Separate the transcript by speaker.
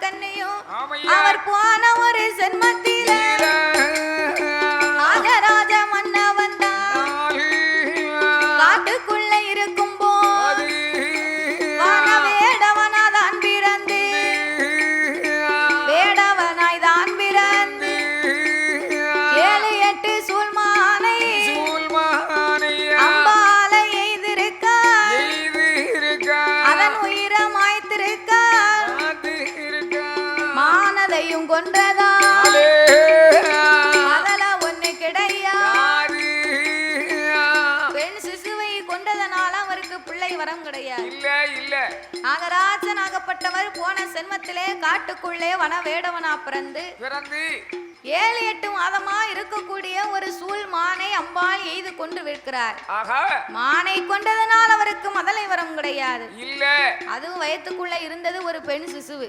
Speaker 1: கண்ணையும். அவர் மானதையும் கொன்றதா? அதல ஒண்ணு கிடையா? பெண் சிசுவை கொண்டதனால அவருக்கு பிள்ளை வரம் கிடையாது.
Speaker 2: இல்ல இல்ல.
Speaker 1: நாகராஜன் ஆகப்பட்டவர் போன சென்மத்திலே காட்டுக்குள்ளே வன வேடவனா பிறந்து
Speaker 2: பிறந்து
Speaker 1: ஏழு எட்டு மாதமா இருக்கக்கூடிய ஒரு சூழ் மானை அம்பாள் எய்து கொண்டு விற்கிறார். மானை கொண்டதனால் அவருக்கு மதலை வரம் கிடையாது.
Speaker 2: இல்ல.
Speaker 1: அதுவும் வயத்துக்குள்ள இருந்தது ஒரு பெண் சிசுவு.